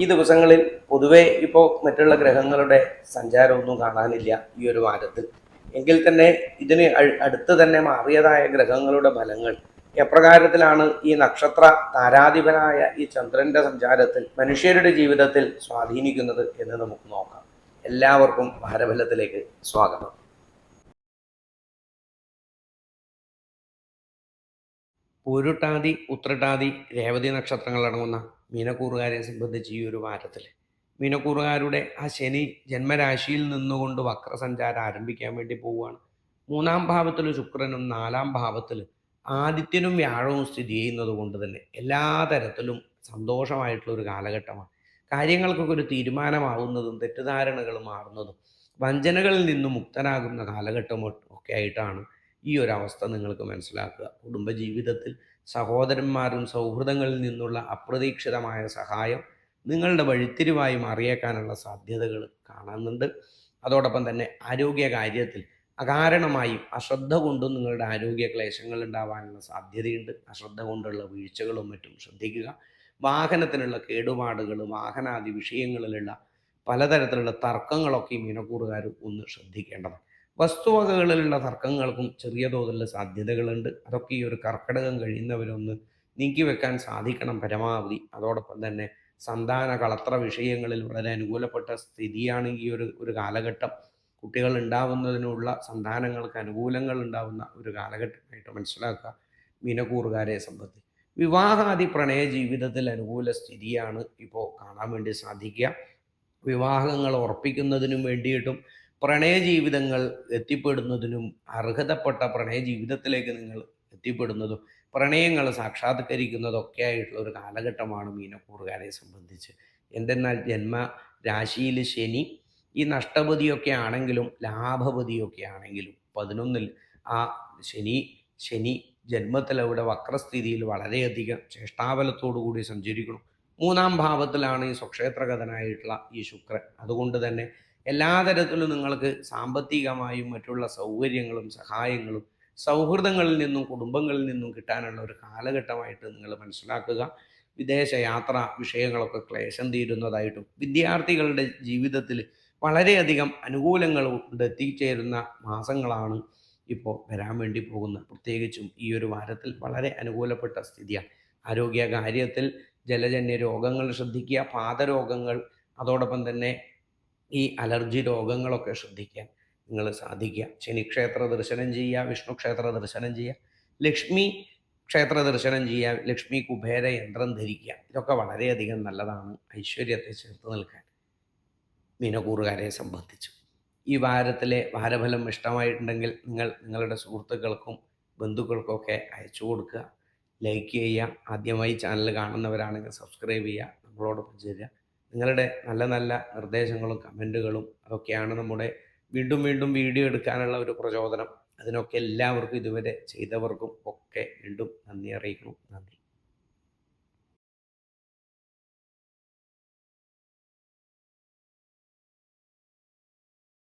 ഈ ദിവസങ്ങളിൽ പൊതുവെ ഇപ്പോൾ മറ്റുള്ള ഗ്രഹങ്ങളുടെ സഞ്ചാരമൊന്നും കാണാനില്ല ഈ ഒരു വാരത്തിൽ. എങ്കിൽ തന്നെ ഇതിന് അടുത്ത് തന്നെ മാറിയതായ ഗ്രഹങ്ങളുടെ ഫലങ്ങൾ എപ്രകാരത്തിലാണ് ഈ നക്ഷത്ര താരാധിപനായ ഈ ചന്ദ്രന്റെ സഞ്ചാരത്തിൽ മനുഷ്യരുടെ ജീവിതത്തിൽ സ്വാധീനിക്കുന്നത് എന്ന് നമുക്ക് നോക്കാം. എല്ലാവർക്കും ഭാരഫലത്തിലേക്ക് സ്വാഗതം. പൂരുട്ടാതി ഉത്രട്ടാതി രേവതി നക്ഷത്രങ്ങൾ അടങ്ങുന്ന മീനക്കൂറുകാരെ സംബന്ധിച്ച് ഈ ഒരു വാരത്തിൽ മീനക്കൂറുകാരുടെ ആ ശനി ജന്മരാശിയിൽ നിന്നുകൊണ്ട് വക്രസഞ്ചാരം ആരംഭിക്കാൻ വേണ്ടി പോവുകയാണ്. മൂന്നാം ഭാവത്തിൽ ശുക്രനും നാലാം ഭാവത്തിൽ ആദിത്യനും വ്യാഴവും സ്ഥിതി ചെയ്യുന്നത് കൊണ്ട് തന്നെ എല്ലാ തരത്തിലും സന്തോഷമായിട്ടുള്ള ഒരു കാലഘട്ടമാണ്. കാര്യങ്ങൾക്കൊക്കെ ഒരു തീരുമാനമാവുന്നതും തെറ്റിദ്ധാരണകൾ മാറുന്നതും വഞ്ചനകളിൽ നിന്നും മുക്തനാകുന്ന കാലഘട്ടം ഒക്കെ ആയിട്ടാണ് ഈ ഒരു അവസ്ഥ നിങ്ങൾക്ക് മനസ്സിലാക്കുക. കുടുംബജീവിതത്തിൽ സഹോദരന്മാരും സൗഹൃദങ്ങളിൽ നിന്നുള്ള അപ്രതീക്ഷിതമായ സഹായം നിങ്ങളുടെ വഴിത്തിരിവായി മാറിയേക്കാനുള്ള സാധ്യതകൾ കാണുന്നുണ്ട് അതോടൊപ്പം തന്നെ ആരോഗ്യ കാര്യത്തിൽ അകാരണമായും അശ്രദ്ധ കൊണ്ടും നിങ്ങളുടെ ആരോഗ്യ ക്ലേശങ്ങൾ ഉണ്ടാവാനുള്ള സാധ്യതയുണ്ട്. അശ്രദ്ധ കൊണ്ടുള്ള വീഴ്ചകളും മറ്റും ശ്രദ്ധിക്കുക. വാഹനത്തിനുള്ള കേടുപാടുകൾ വാഹനാദി വിഷയങ്ങളിലുള്ള പലതരത്തിലുള്ള തർക്കങ്ങളൊക്കെ ഈ മീനക്കൂറുകാർ ഒന്ന് ശ്രദ്ധിക്കേണ്ടതാണ്. വസ്തുവകകളിലുള്ള തർക്കങ്ങൾക്കും ചെറിയ തോതിലുള്ള സാധ്യതകളുണ്ട്. അതൊക്കെ ഈ ഒരു കർക്കിടകം കഴിയുന്നവരൊന്ന് നീക്കി വെക്കാൻ സാധിക്കണം പരമാവധി. അതോടൊപ്പം തന്നെ സന്താന കളത്ര വിഷയങ്ങളിൽ വളരെ അനുകൂലപ്പെട്ട സ്ഥിതിയാണ് ഈ ഒരു ഒരു കാലഘട്ടം. കുട്ടികൾ ഉണ്ടാവുന്നതിനുള്ള സന്താനങ്ങൾക്ക് അനുകൂലങ്ങൾ ഉണ്ടാവുന്ന ഒരു കാലഘട്ടമായിട്ട് മനസ്സിലാക്കുക. മീനക്കൂറുകാരെ സംബന്ധിച്ച്. വിവാഹാദി പ്രണയ ജീവിതത്തിൽ അനുകൂല സ്ഥിതിയാണ് ഇപ്പോൾ കാണാൻ വേണ്ടി സാധിക്കുക. വിവാഹങ്ങൾ ഉറപ്പിക്കുന്നതിനും വേണ്ടിയിട്ടും പ്രണയ ജീവിതങ്ങൾ എത്തിപ്പെടുന്നതിനും അർഹതപ്പെട്ട പ്രണയ ജീവിതത്തിലേക്ക് നിങ്ങൾ എത്തിപ്പെടുന്നതും പ്രണയങ്ങൾ സാക്ഷാത്കരിക്കുന്നതൊക്കെ ആയിട്ടുള്ള ഒരു കാലഘട്ടമാണ് മീനക്കൂറുകാരെ സംബന്ധിച്ച്. എന്തെന്നാൽ ജന്മ രാശിയിൽ ശനി ഈ നഷ്ടപതിയൊക്കെ ആണെങ്കിലും ലാഭപതിയൊക്കെ ആണെങ്കിലും പതിനൊന്നിൽ ആ ശനി ശനി ജന്മത്തിൽ അവിടെ വക്രസ്ഥിതിയിൽ വളരെയധികം കൂടി സഞ്ചരിക്കണം മൂന്നാം ഭാവത്തിലാണ് ഈ സ്വക്ഷേത്രഗതനായിട്ടുള്ള ഈ ശുക്രൻ. അതുകൊണ്ട് തന്നെ എല്ലാ തരത്തിലും നിങ്ങൾക്ക് സാമ്പത്തികമായും മറ്റുള്ള സൗകര്യങ്ങളും സഹായങ്ങളും സൗഹൃദങ്ങളിൽ നിന്നും കുടുംബങ്ങളിൽ നിന്നും കിട്ടാനുള്ള ഒരു കാലഘട്ടമായിട്ട് നിങ്ങൾ മനസ്സിലാക്കുക. വിദേശ യാത്ര വിഷയങ്ങളൊക്കെ ക്ലേശം തീരുന്നതായിട്ടും വിദ്യാർത്ഥികളുടെ ജീവിതത്തിൽ വളരെയധികം അനുകൂലങ്ങൾ കൊണ്ട് എത്തിച്ചേരുന്ന മാസങ്ങളാണ് ഇപ്പോൾ വരാൻ വേണ്ടി പോകുന്നത്. പ്രത്യേകിച്ചും ഈ ഒരു വാരത്തിൽ വളരെ അനുകൂലപ്പെട്ട സ്ഥിതിയാണ്. ആരോഗ്യ കാര്യത്തിൽ ജലജന്യ രോഗങ്ങൾ ശ്രദ്ധിക്കുക പാദരോഗങ്ങൾ അതോടൊപ്പം തന്നെ ഈ അലർജി രോഗങ്ങളൊക്കെ ശ്രദ്ധിക്കാൻ നിങ്ങൾ സാധിക്കുക. ശനിക്ഷേത്ര ദർശനം ചെയ്യുക വിഷ്ണു ക്ഷേത്ര ദർശനം ചെയ്യുക ലക്ഷ്മി ക്ഷേത്ര ദർശനം ചെയ്യുക ലക്ഷ്മി കുബേര യന്ത്രം ധരിക്കുക. ഇതൊക്കെ വളരെയധികം നല്ലതാണ് ഐശ്വര്യത്തെ ചേർത്ത് നിൽക്കാൻ. മീനക്കൂറുകാരെ സംബന്ധിച്ചു. ഈ വാരത്തിലെ വാരഫലം ഇഷ്ടമായിട്ടുണ്ടെങ്കിൽ നിങ്ങൾ നിങ്ങളുടെ സുഹൃത്തുക്കൾക്കും ബന്ധുക്കൾക്കൊക്കെ അയച്ചു കൊടുക്കുക. ലൈക്ക് ചെയ്യുക. ആദ്യമായി ചാനൽ കാണുന്നവരാണെങ്കിൽ സബ്സ്ക്രൈബ് ചെയ്യുക. നമ്മളോടൊപ്പം ചേരുക. നിങ്ങളുടെ നല്ല നല്ല നിർദ്ദേശങ്ങളും കമന്റുകളും അതൊക്കെയാണ് നമ്മുടെ വീണ്ടും വീണ്ടും വീഡിയോ എടുക്കാനുള്ള ഒരു പ്രചോദനം. അതിനൊക്കെ എല്ലാവർക്കും ഇതുവരെ ചെയ്തവർക്കും ഒക്കെ വീണ്ടും നന്ദി അറിയിക്കണം നന്ദി.